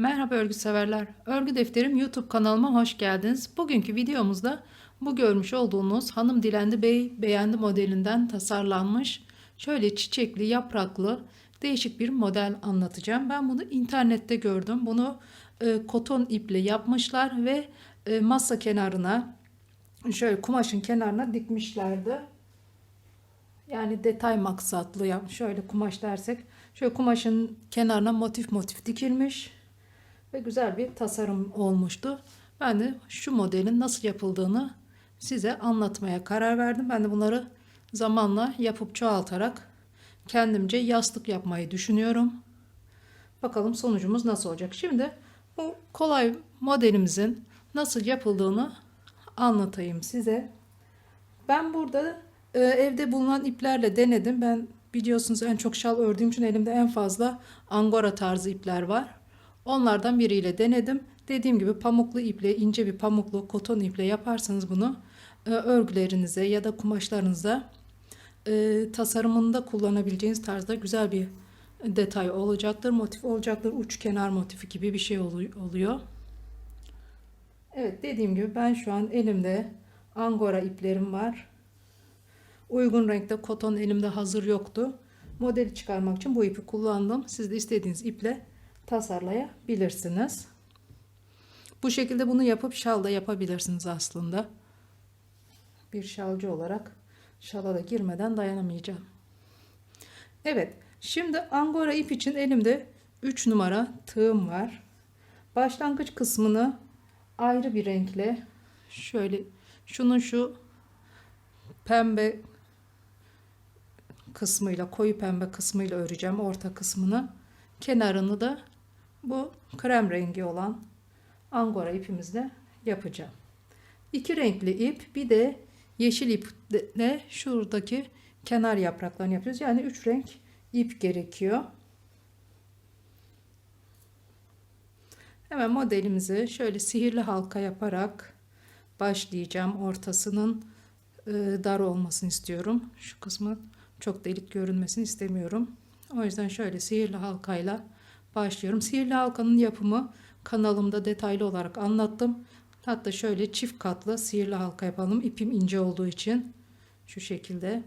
Merhaba örgü severler. Örgü Defterim YouTube kanalıma hoş geldiniz. Bugünkü videomuzda bu görmüş olduğunuz Hanım Dilendi Bey beğendi modelinden tasarlanmış şöyle çiçekli yapraklı değişik bir model anlatacağım. Ben bunu internette gördüm. Bunu e, koton iple yapmışlar ve e, masa kenarına şöyle kumaşın kenarına dikmişlerdi. Yani detay maksatlı ya şöyle kumaş dersek şöyle kumaşın kenarına motif motif dikilmiş ve güzel bir tasarım olmuştu. Ben de şu modelin nasıl yapıldığını size anlatmaya karar verdim. Ben de bunları zamanla yapıp çoğaltarak kendimce yastık yapmayı düşünüyorum. Bakalım sonucumuz nasıl olacak. Şimdi bu kolay modelimizin nasıl yapıldığını anlatayım size. Ben burada e, evde bulunan iplerle denedim. Ben biliyorsunuz en çok şal ördüğüm için elimde en fazla angora tarzı ipler var. Onlardan biriyle denedim. Dediğim gibi pamuklu iple, ince bir pamuklu koton iple yaparsanız bunu e, örgülerinize ya da kumaşlarınıza e, tasarımında kullanabileceğiniz tarzda güzel bir detay olacaktır. Motif olacaktır. Uç kenar motifi gibi bir şey oluyor. Evet dediğim gibi ben şu an elimde angora iplerim var. Uygun renkte koton elimde hazır yoktu. Modeli çıkarmak için bu ipi kullandım. Siz de istediğiniz iple tasarlayabilirsiniz. Bu şekilde bunu yapıp şal da yapabilirsiniz aslında. Bir şalcı olarak şala da girmeden dayanamayacağım. Evet. Şimdi angora ip için elimde 3 numara tığım var. Başlangıç kısmını ayrı bir renkle şöyle şunun şu pembe kısmıyla koyu pembe kısmıyla öreceğim orta kısmını. Kenarını da bu krem rengi olan angora ipimizle yapacağım. İki renkli ip bir de yeşil iple şuradaki kenar yapraklarını yapıyoruz. Yani üç renk ip gerekiyor. Hemen modelimizi şöyle sihirli halka yaparak başlayacağım. Ortasının e, dar olmasını istiyorum. Şu kısmın çok delik görünmesini istemiyorum. O yüzden şöyle sihirli halkayla başlıyorum. Sihirli halkanın yapımı kanalımda detaylı olarak anlattım. Hatta şöyle çift katlı sihirli halka yapalım. İpim ince olduğu için şu şekilde.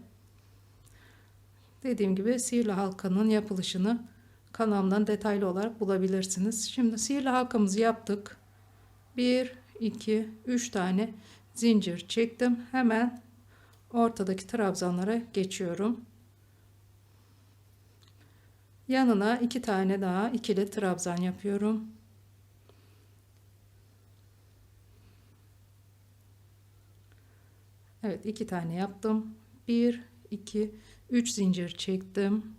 Dediğim gibi sihirli halkanın yapılışını kanalımdan detaylı olarak bulabilirsiniz. Şimdi sihirli halkamızı yaptık. 1, 2, 3 tane zincir çektim. Hemen ortadaki trabzanlara geçiyorum. Yanına iki tane daha ikili trabzan yapıyorum. Evet iki tane yaptım. Bir, iki, üç zincir çektim.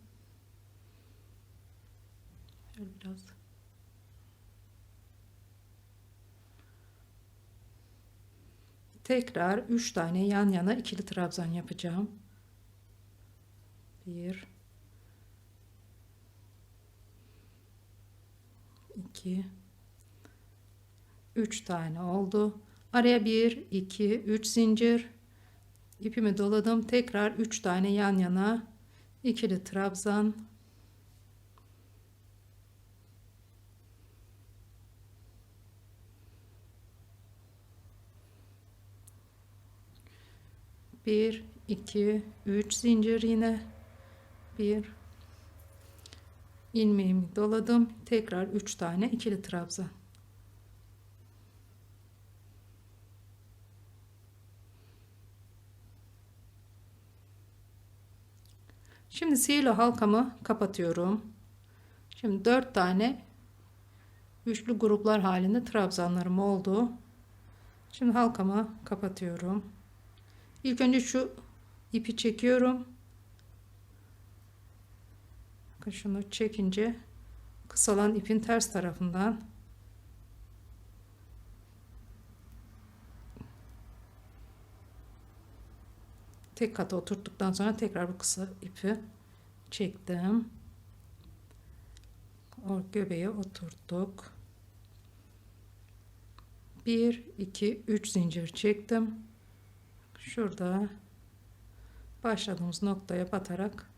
Biraz. Tekrar üç tane yan yana ikili trabzan yapacağım. Bir, 2 3 tane oldu. Araya 1 2 3 zincir. İpimi doladım. Tekrar 3 tane yan yana. İkili trabzan. Bir iki üç zincir yine. Bir ilmeğimi doladım. Tekrar 3 tane ikili trabzan. Şimdi sihirli halkamı kapatıyorum. Şimdi 4 tane üçlü gruplar halinde trabzanlarım oldu. Şimdi halkamı kapatıyorum. İlk önce şu ipi çekiyorum. Bakın şunu çekince kısalan ipin ters tarafından tek kata oturttuktan sonra tekrar bu kısa ipi çektim. O göbeğe oturttuk. 1 2 3 zincir çektim. Şurada başladığımız noktaya batarak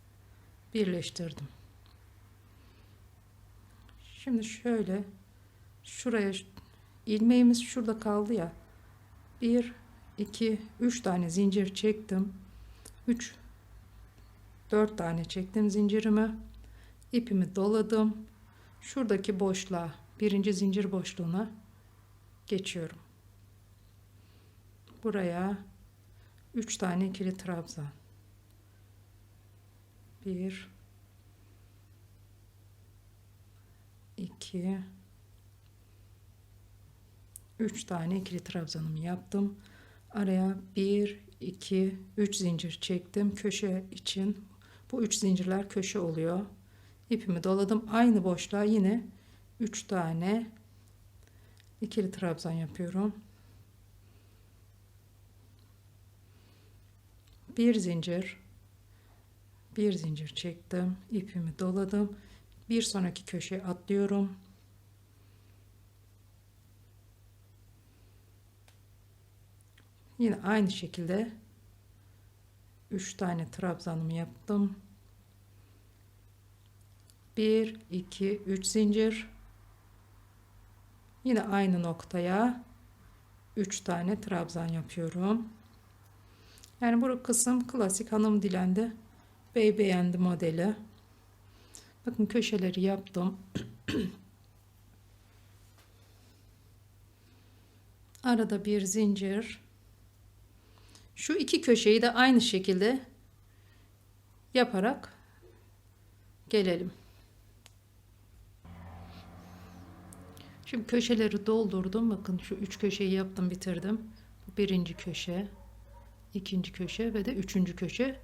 birleştirdim. Şimdi şöyle şuraya ilmeğimiz şurada kaldı ya. 1 2 3 tane zincir çektim. 3 4 tane çektim zincirimi. İpimi doladım. Şuradaki boşluğa birinci zincir boşluğuna geçiyorum. Buraya 3 tane ikili trabzan. 1 2 3 tane ikili trabzanımı yaptım. Araya 1 2 3 zincir çektim. Köşe için bu 3 zincirler köşe oluyor. İpimi doladım. Aynı boşluğa yine 3 tane ikili trabzan yapıyorum. Bir zincir bir zincir çektim. ipimi doladım. Bir sonraki köşeye atlıyorum. Yine aynı şekilde 3 tane trabzanımı yaptım. 1 2 3 zincir. Yine aynı noktaya 3 tane trabzan yapıyorum. Yani bu kısım klasik hanım dilendi. Bey beğendi modeli. Bakın köşeleri yaptım. Arada bir zincir. Şu iki köşeyi de aynı şekilde yaparak gelelim. Şimdi köşeleri doldurdum. Bakın şu üç köşeyi yaptım bitirdim. Bu birinci köşe, ikinci köşe ve de üçüncü köşe.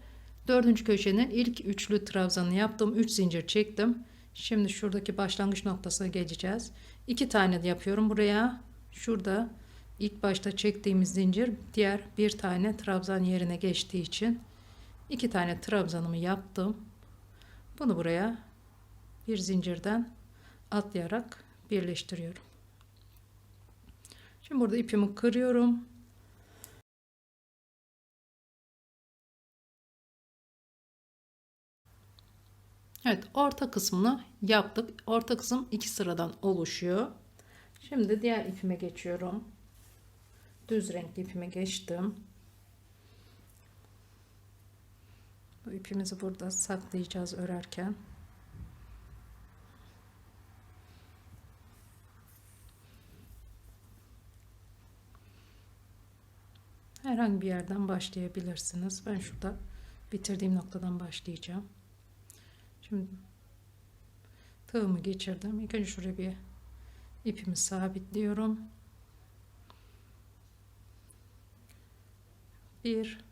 Dördüncü köşenin ilk üçlü trabzanı yaptım. Üç zincir çektim. Şimdi şuradaki başlangıç noktasına geleceğiz. İki tane yapıyorum buraya. Şurada ilk başta çektiğimiz zincir diğer bir tane trabzan yerine geçtiği için iki tane trabzanımı yaptım. Bunu buraya bir zincirden atlayarak birleştiriyorum. Şimdi burada ipimi kırıyorum. Evet orta kısmını yaptık. Orta kısım iki sıradan oluşuyor. Şimdi diğer ipime geçiyorum. Düz renkli ipime geçtim. Bu ipimizi burada saklayacağız örerken. Herhangi bir yerden başlayabilirsiniz. Ben şurada bitirdiğim noktadan başlayacağım. Şimdi tığımı geçirdim. İlk önce şuraya bir ipimi sabitliyorum. Bir,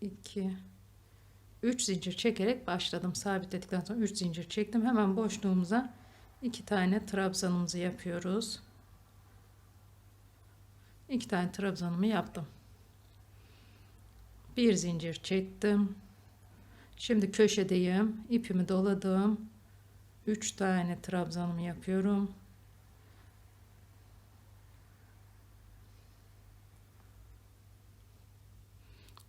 iki, üç zincir çekerek başladım. Sabitledikten sonra üç zincir çektim. Hemen boşluğumuza iki tane trabzanımızı yapıyoruz. İki tane trabzanımı yaptım. Bir zincir çektim. Şimdi köşedeyim. ipimi doladım. 3 tane trabzanımı yapıyorum.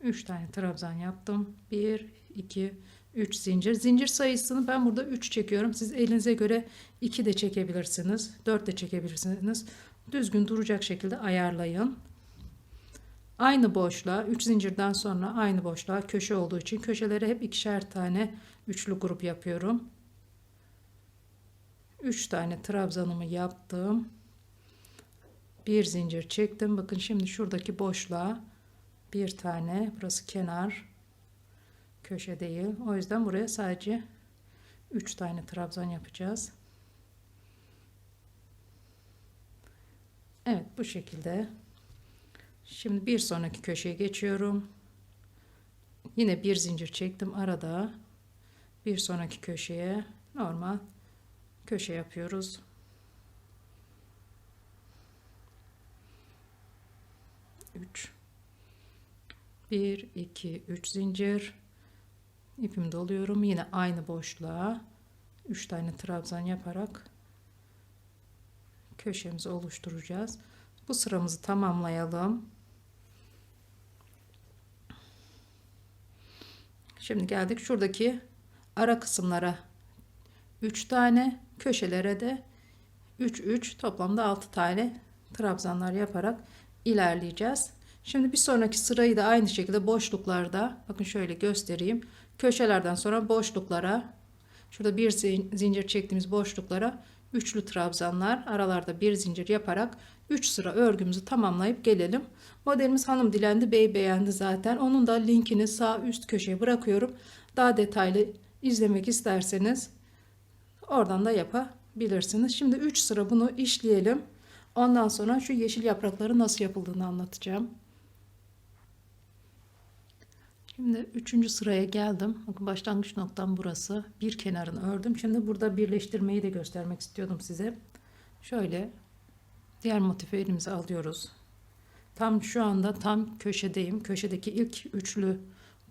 Üç tane trabzan yaptım. Bir, iki, üç zincir. Zincir sayısını ben burada üç çekiyorum. Siz elinize göre iki de çekebilirsiniz. Dört de çekebilirsiniz. Düzgün duracak şekilde ayarlayın. Aynı boşluğa 3 zincirden sonra aynı boşluğa köşe olduğu için köşelere hep ikişer tane üçlü grup yapıyorum. 3 tane trabzanımı yaptım. Bir zincir çektim. Bakın şimdi şuradaki boşluğa bir tane burası kenar köşe değil. O yüzden buraya sadece 3 tane trabzan yapacağız. Evet bu şekilde. Şimdi bir sonraki köşeye geçiyorum. Yine bir zincir çektim arada. Bir sonraki köşeye normal köşe yapıyoruz. Üç. Bir, iki, üç zincir. İpimi doluyorum. Yine aynı boşluğa üç tane trabzan yaparak köşemizi oluşturacağız. Bu sıramızı tamamlayalım. Şimdi geldik şuradaki ara kısımlara 3 tane köşelere de 3 3 toplamda 6 tane trabzanlar yaparak ilerleyeceğiz. Şimdi bir sonraki sırayı da aynı şekilde boşluklarda bakın şöyle göstereyim. Köşelerden sonra boşluklara şurada bir zincir çektiğimiz boşluklara üçlü trabzanlar aralarda bir zincir yaparak 3 sıra örgümüzü tamamlayıp gelelim. Modelimiz hanım dilendi bey beğendi zaten. Onun da linkini sağ üst köşeye bırakıyorum. Daha detaylı izlemek isterseniz oradan da yapabilirsiniz. Şimdi 3 sıra bunu işleyelim. Ondan sonra şu yeşil yaprakları nasıl yapıldığını anlatacağım. Şimdi üçüncü sıraya geldim. Bakın başlangıç noktam burası. Bir kenarını ördüm. Şimdi burada birleştirmeyi de göstermek istiyordum size. Şöyle diğer motifi elimize alıyoruz. Tam şu anda tam köşedeyim. Köşedeki ilk üçlü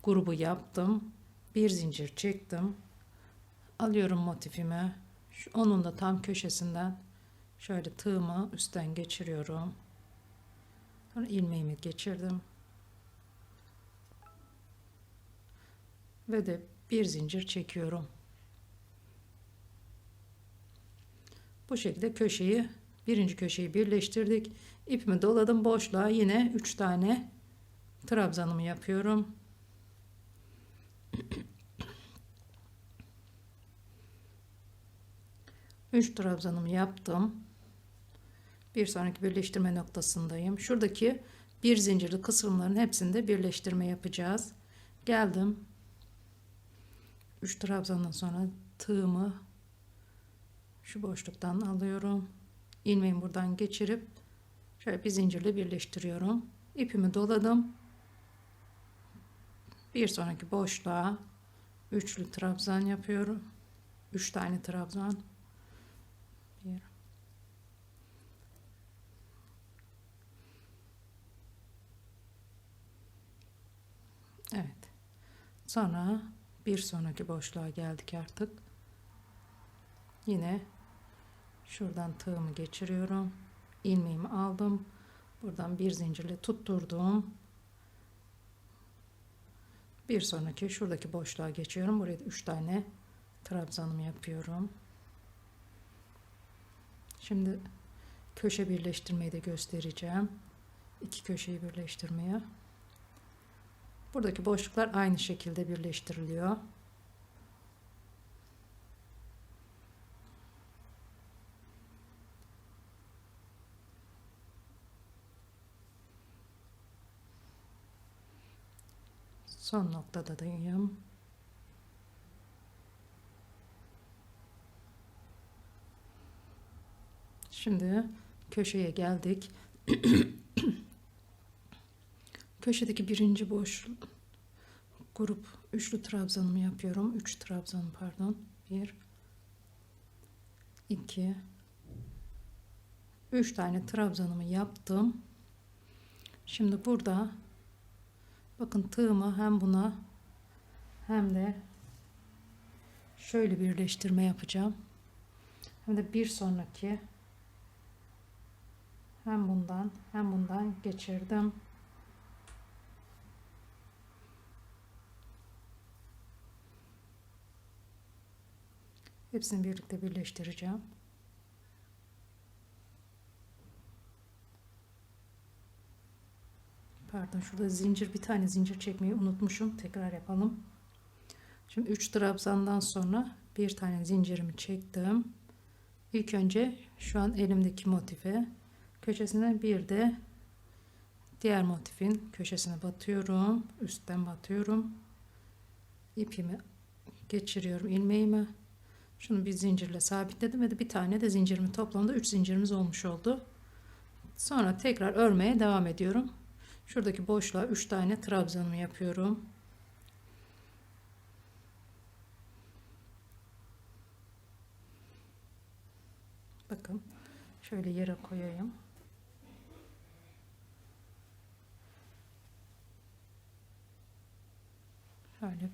grubu yaptım. Bir zincir çektim. Alıyorum motifimi. Şu, onun da tam köşesinden şöyle tığımı üstten geçiriyorum. Sonra ilmeğimi geçirdim. ve de bir zincir çekiyorum. Bu şekilde köşeyi birinci köşeyi birleştirdik. İpimi doladım boşluğa yine 3 tane trabzanımı yapıyorum. Üç trabzanımı yaptım. Bir sonraki birleştirme noktasındayım. Şuradaki bir zincirli kısımların hepsinde birleştirme yapacağız. Geldim 3 trabzandan sonra tığımı şu boşluktan alıyorum. İlmeğimi buradan geçirip şöyle bir zincirle birleştiriyorum. İpimi doladım. Bir sonraki boşluğa üçlü trabzan yapıyorum. Üç tane trabzan. Bir. Evet. Sonra bir sonraki boşluğa geldik artık. Yine şuradan tığımı geçiriyorum. ilmeğimi aldım. Buradan bir zincirle tutturdum. Bir sonraki şuradaki boşluğa geçiyorum. Buraya da 3 tane trabzanımı yapıyorum. Şimdi köşe birleştirmeyi de göstereceğim. İki köşeyi birleştirmeye. Buradaki boşluklar aynı şekilde birleştiriliyor. Son noktada dayım. Şimdi köşeye geldik. Köşedeki birinci boş grup üçlü trabzanımı yapıyorum. Üç trabzan pardon. Bir, iki, üç tane trabzanımı yaptım. Şimdi burada bakın tığımı hem buna hem de şöyle birleştirme yapacağım. Hem de bir sonraki hem bundan hem bundan geçirdim. Hepsini birlikte birleştireceğim. Pardon şurada zincir bir tane zincir çekmeyi unutmuşum. Tekrar yapalım. Şimdi 3 trabzandan sonra bir tane zincirimi çektim. İlk önce şu an elimdeki motife köşesine bir de diğer motifin köşesine batıyorum. Üstten batıyorum. İpimi geçiriyorum ilmeğimi. Şunu bir zincirle sabitledim ve de bir tane de zincirimi toplamda 3 zincirimiz olmuş oldu. Sonra tekrar örmeye devam ediyorum. Şuradaki boşluğa 3 tane trabzanımı yapıyorum. Bakın şöyle yere koyayım. Şöyle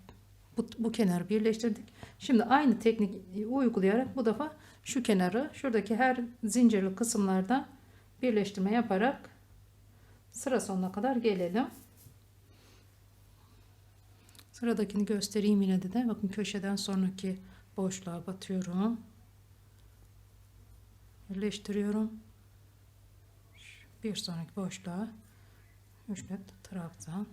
bu, bu kenarı birleştirdik. Şimdi aynı teknik uygulayarak bu defa şu kenarı şuradaki her zincirli kısımlardan birleştirme yaparak sıra sonuna kadar gelelim. Sıradakini göstereyim yine de. Bakın köşeden sonraki boşluğa batıyorum. Birleştiriyorum. Bir sonraki boşluğa üçlü trabzan.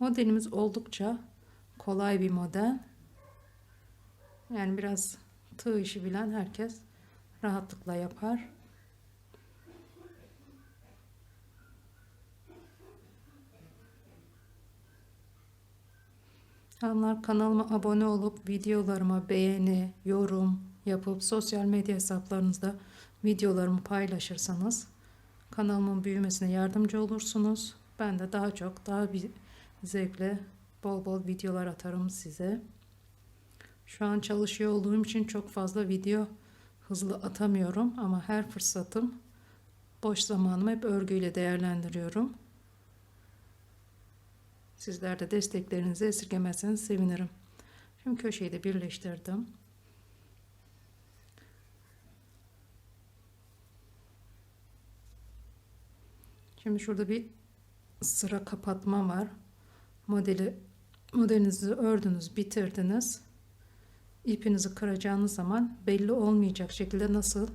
Modelimiz oldukça kolay bir model. Yani biraz tığ işi bilen herkes rahatlıkla yapar. Hanımlar kanalıma abone olup videolarıma beğeni, yorum yapıp sosyal medya hesaplarınızda videolarımı paylaşırsanız kanalımın büyümesine yardımcı olursunuz. Ben de daha çok daha bir zevkle bol bol videolar atarım size. Şu an çalışıyor olduğum için çok fazla video hızlı atamıyorum ama her fırsatım boş zamanımı hep örgüyle değerlendiriyorum. Sizler de desteklerinizi esirgemezseniz sevinirim. Şimdi köşeyi de birleştirdim. Şimdi şurada bir sıra kapatma var. Modeli modelinizi ördünüz, bitirdiniz. İpinizi kıracağınız zaman belli olmayacak şekilde nasıl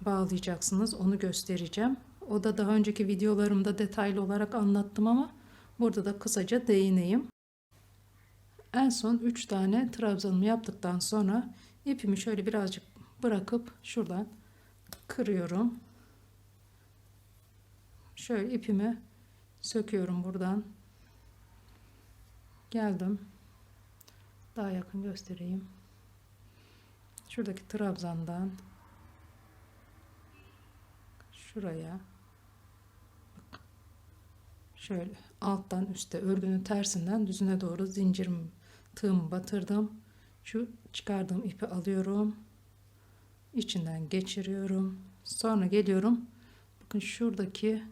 bağlayacaksınız onu göstereceğim. O da daha önceki videolarımda detaylı olarak anlattım ama burada da kısaca değineyim. En son 3 tane trabzanımı yaptıktan sonra ipimi şöyle birazcık bırakıp şuradan kırıyorum. Şöyle ipimi söküyorum buradan. Geldim. Daha yakın göstereyim. Şuradaki trabzandan şuraya şöyle alttan üste örgünün tersinden düzüne doğru zincirim tığımı batırdım. Şu çıkardığım ipi alıyorum. içinden geçiriyorum. Sonra geliyorum. Bakın şuradaki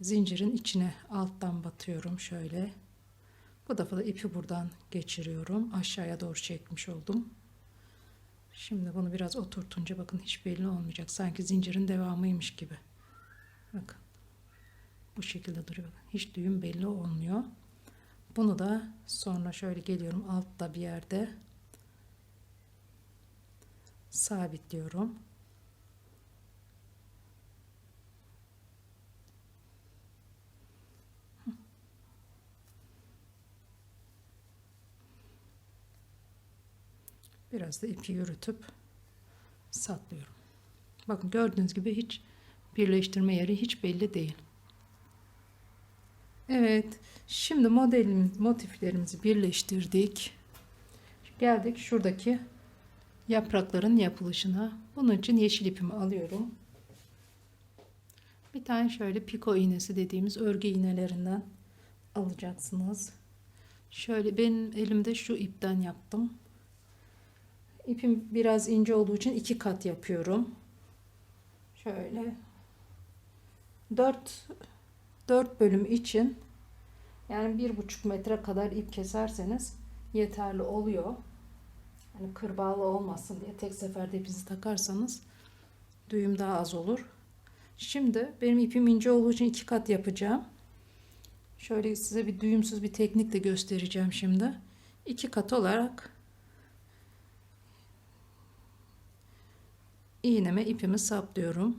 zincirin içine alttan batıyorum şöyle. Bu defa da ipi buradan geçiriyorum. Aşağıya doğru çekmiş oldum. Şimdi bunu biraz oturtunca bakın hiç belli olmayacak. Sanki zincirin devamıymış gibi. Bakın. Bu şekilde duruyor. Hiç düğüm belli olmuyor. Bunu da sonra şöyle geliyorum altta bir yerde sabitliyorum. Biraz da ipi yürütüp satlıyorum. Bakın gördüğünüz gibi hiç birleştirme yeri hiç belli değil. Evet. Şimdi modelimiz, motiflerimizi birleştirdik. Geldik şuradaki yaprakların yapılışına. Bunun için yeşil ipimi alıyorum. Bir tane şöyle piko iğnesi dediğimiz örgü iğnelerinden alacaksınız. Şöyle benim elimde şu ipten yaptım. İpim biraz ince olduğu için iki kat yapıyorum. Şöyle 4 4 bölüm için yani bir buçuk metre kadar ip keserseniz yeterli oluyor. Hani kır bağlı olmasın diye tek seferde ipinizi takarsanız düğüm daha az olur. Şimdi benim ipim ince olduğu için iki kat yapacağım. Şöyle size bir düğümsüz bir teknik de göstereceğim şimdi. İki kat olarak iğneme ipimi saplıyorum.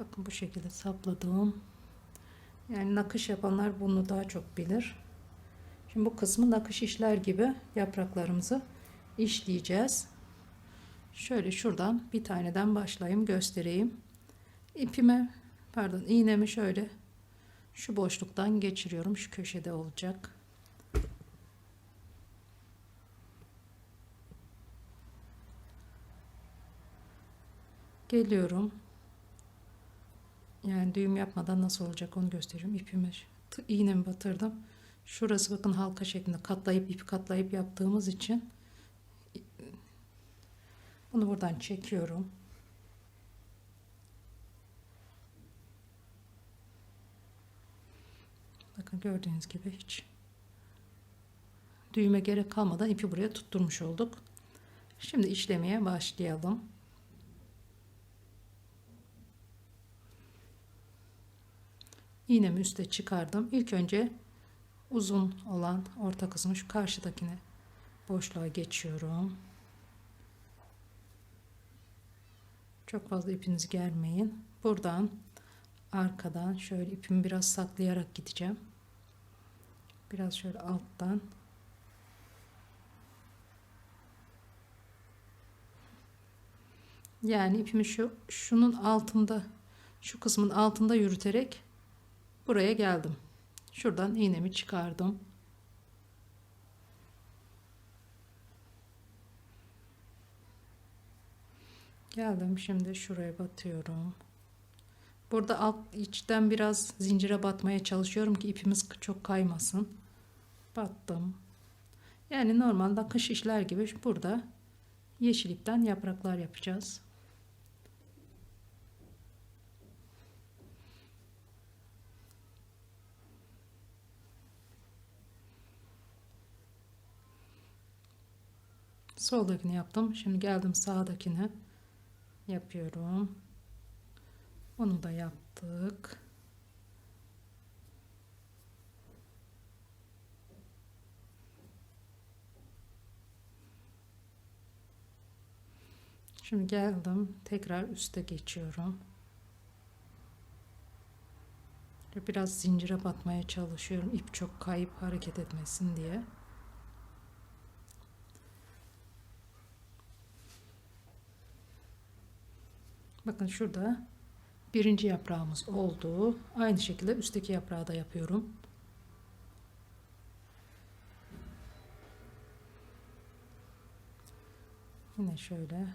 Bakın bu şekilde sapladım. Yani nakış yapanlar bunu daha çok bilir. Şimdi bu kısmı nakış işler gibi yapraklarımızı işleyeceğiz. Şöyle şuradan bir taneden başlayayım göstereyim. İpimi pardon iğnemi şöyle şu boşluktan geçiriyorum. Şu köşede olacak. Geliyorum. Yani düğüm yapmadan nasıl olacak onu göstereyim. İpimi iğnemi batırdım. Şurası bakın halka şeklinde katlayıp ipi katlayıp yaptığımız için bunu buradan çekiyorum. Bakın gördüğünüz gibi hiç düğüme gerek kalmadan ipi buraya tutturmuş olduk. Şimdi işlemeye başlayalım. İğnemi üste çıkardım. İlk önce uzun olan orta kısmı şu karşıdakine boşluğa geçiyorum. Çok fazla ipinizi germeyin. Buradan arkadan şöyle ipimi biraz saklayarak gideceğim. Biraz şöyle alttan Yani ipimi şu şunun altında şu kısmın altında yürüterek buraya geldim. Şuradan iğnemi çıkardım. Geldim şimdi şuraya batıyorum. Burada alt içten biraz zincire batmaya çalışıyorum ki ipimiz çok kaymasın. Battım. Yani normalde kış işler gibi burada yeşil ipten yapraklar yapacağız. Soldakini yaptım. Şimdi geldim sağdakine yapıyorum. Onu da yaptık. Şimdi geldim. Tekrar üste geçiyorum. Biraz zincire batmaya çalışıyorum. İp çok kayıp hareket etmesin diye. Bakın şurada birinci yaprağımız oldu. Aynı şekilde üstteki yaprağı da yapıyorum. Yine şöyle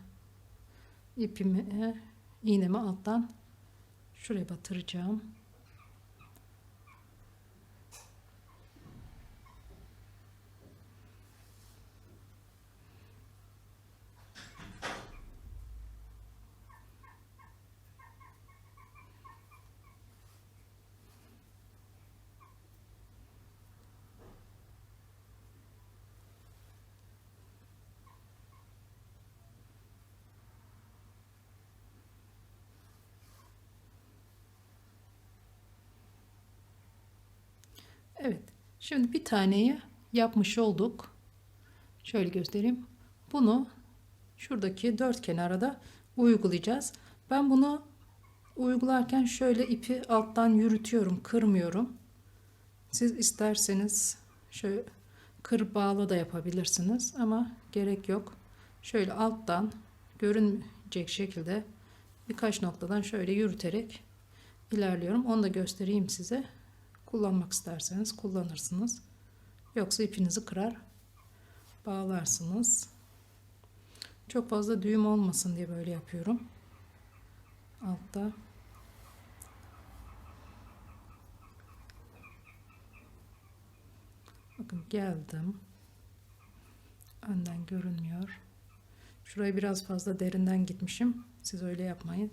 ipimi iğnemi alttan şuraya batıracağım. Evet. Şimdi bir taneyi yapmış olduk. Şöyle göstereyim. Bunu şuradaki dört kenara da uygulayacağız. Ben bunu uygularken şöyle ipi alttan yürütüyorum, kırmıyorum. Siz isterseniz şöyle kır bağlı da yapabilirsiniz ama gerek yok. Şöyle alttan görünmeyecek şekilde birkaç noktadan şöyle yürüterek ilerliyorum. Onu da göstereyim size. Kullanmak isterseniz kullanırsınız. Yoksa ipinizi kırar bağlarsınız. Çok fazla düğüm olmasın diye böyle yapıyorum. Altta Bakın geldim. Önden görünmüyor. Şurayı biraz fazla derinden gitmişim. Siz öyle yapmayın.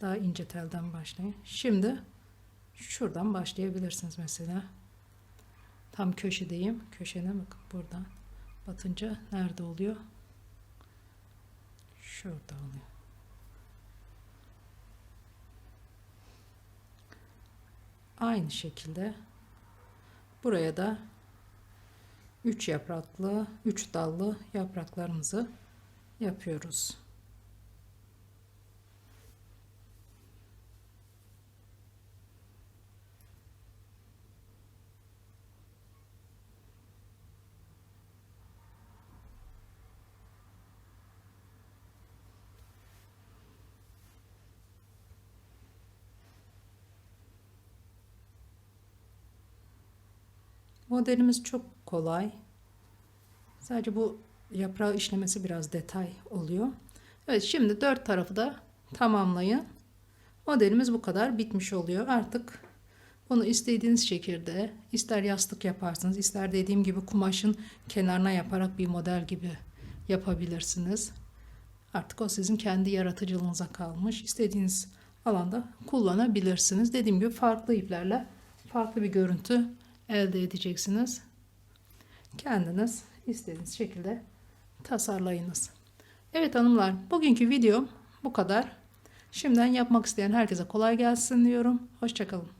Daha ince telden başlayın. Şimdi şuradan başlayabilirsiniz mesela. Tam köşedeyim. Köşene bakın buradan. Batınca nerede oluyor? Şurada oluyor. Aynı şekilde buraya da 3 yapraklı, 3 dallı yapraklarımızı yapıyoruz. Modelimiz çok kolay. Sadece bu yaprağı işlemesi biraz detay oluyor. Evet şimdi dört tarafı da tamamlayın. Modelimiz bu kadar bitmiş oluyor. Artık bunu istediğiniz şekilde ister yastık yaparsınız ister dediğim gibi kumaşın kenarına yaparak bir model gibi yapabilirsiniz. Artık o sizin kendi yaratıcılığınıza kalmış. İstediğiniz alanda kullanabilirsiniz. Dediğim gibi farklı iplerle farklı bir görüntü elde edeceksiniz. Kendiniz istediğiniz şekilde tasarlayınız. Evet hanımlar bugünkü videom bu kadar. Şimdiden yapmak isteyen herkese kolay gelsin diyorum. Hoşçakalın.